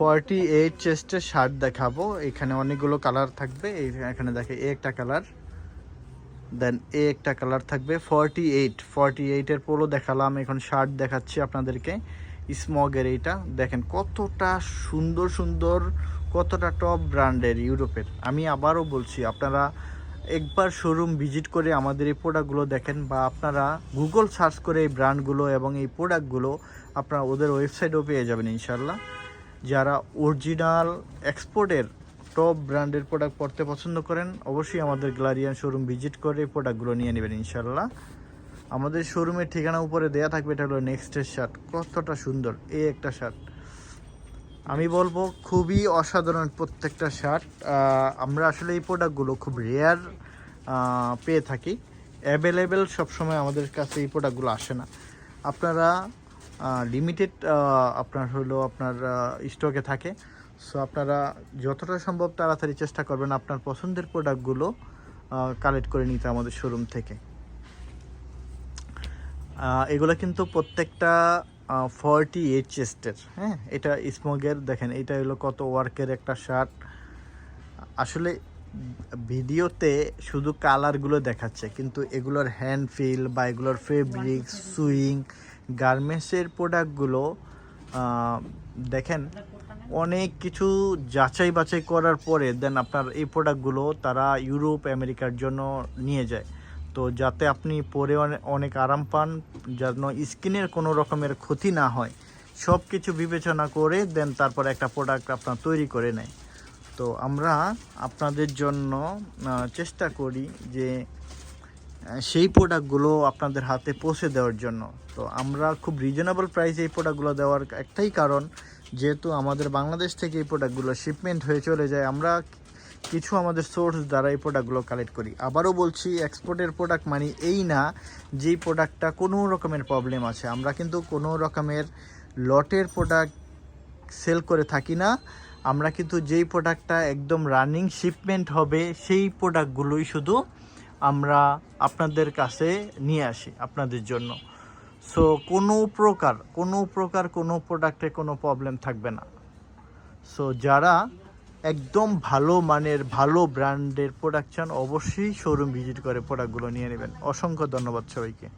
Forty eight চেস্টের shirt দেখাবো। এখানে অনেকগুলো কালার থাকবে। এখানে দেখে এ একটা কালার দেন এ একটা কালার থাকবে। ফর্টি এইট ফর্টি এইটের পোলো দেখালাম। এখন শার্ট দেখাচ্ছি আপনাদেরকে। স্মগের এইটা। দেখেন কতটা সুন্দর সুন্দর, কতটা টপ ব্র্যান্ডের ইউরোপের। আমি আবারও বলছি, আপনারা একবার শোরুম ভিজিট করে আমাদের এই প্রোডাক্টগুলো দেখেন বা আপনারা গুগল সার্চ করে এই ব্র্যান্ডগুলো এবং এই প্রোডাক্টগুলো আপনারা ওদের ওয়েবসাইটেও পেয়ে যাবেন ইনশাল্লাহ যারা অরিজিনাল এক্সপোর্টের টপ ব্র্যান্ডের প্রোডাক্ট পড়তে পছন্দ করেন, অবশ্যই আমাদের গ্লারিয়ান শোরুম ভিজিট করে প্রোডাক্টগুলো নিয়ে নেবেন ইনশাল্লাহ আমাদের শোরুমের ঠিকানা উপরে দেয়া থাকবে, এটা হলো নেক্সটের শার্ট কতটা সুন্দর, এই একটা শার্ট আমি বলব, খুবই অসাধারণ প্রত্যেকটা শার্ট আমরা আসলে এই প্রোডাক্টগুলো খুব রেয়ার পেয়ে থাকি। অ্যাভেলেবেল সবসময় আমাদের কাছে এই প্রোডাক্টগুলো আসে না। আপনারা লিমিটেড আপনার হলো আপনার স্টকে থাকে। সো আপনারা যতটা সম্ভব তাড়াতাড়ি চেষ্টা করবেন আপনার পছন্দের প্রোডাক্টগুলো কালেক্ট করে নিতে আমাদের শোরুম থেকে। এগুলো কিন্তু প্রত্যেকটা ফর্টি এইট চেস্টের হ্যাঁ? এটা স্মোগের দেখেন এটা হলো কত ওয়ার্কের একটা শার্ট আসলে ভিডিওতে শুধু কালারগুলো দেখাচ্ছে কিন্তু এগুলোর হ্যান্ড ফিল বা এগুলোর ফেব্রিক সুইং গার্মেন্টসের প্রোডাক্টগুলো দেখেন, অনেক কিছু যাচাই বাছাই করার পরে দেন আপনার এই প্রোডাক্টগুলো তারা ইউরোপ, আমেরিকার জন্য নিয়ে যায়। তো যাতে আপনি পরে অনেক আরাম পান, যেন স্কিনের কোনো রকমের ক্ষতি না হয়। সব কিছু বিবেচনা করে দেন তারপর একটা প্রোডাক্ট আপনার তৈরি করে নেয়। তো আমরা আপনাদের জন্য চেষ্টা করি যে সেই প্রোডাক্টগুলো আপনাদের হাতে পৌঁছে দেওয়ার জন্য। তো আমরা খুব রিজনেবল প্রাইসে এই প্রোডাক্টগুলো দেওয়ার একটাই কারণ, যেহেতু আমাদের বাংলাদেশ থেকে এই প্রোডাক্টগুলো শিপমেন্ট হয়ে চলে যায়, আমরা কিছু আমাদের সোর্স দ্বারা এই প্রোডাক্টগুলো কালেক্ট করি। আবারও বলছি এক্সপোর্টের প্রোডাক্ট মানে এই না যেই প্রোডাক্টটা কোনো রকমের প্রবলেম আছে। আমরা কিন্তু কোনো রকমের লটের প্রোডাক্ট সেল করে থাকি না। আমরা কিন্তু যেই প্রোডাক্টটা একদম রানিং শিপমেন্ট হবে, সেই প্রোডাক্টগুলোই শুধু আমরা আপনাদের কাছে নিয়ে আসি আপনাদের জন্য। সো কোনো প্রকার কোনো প্রকার কোনো প্রোডাক্টে কোনো প্রবলেম থাকবে না। সো যারা একদম ভালো মানের, ভালো ব্র্যান্ডের প্রোডাক্ট অবশ্যই শোরুম ভিজিট করে প্রোডাক্টগুলো নিয়ে নেবেন। অসংখ্য ধন্যবাদ সবাইকে।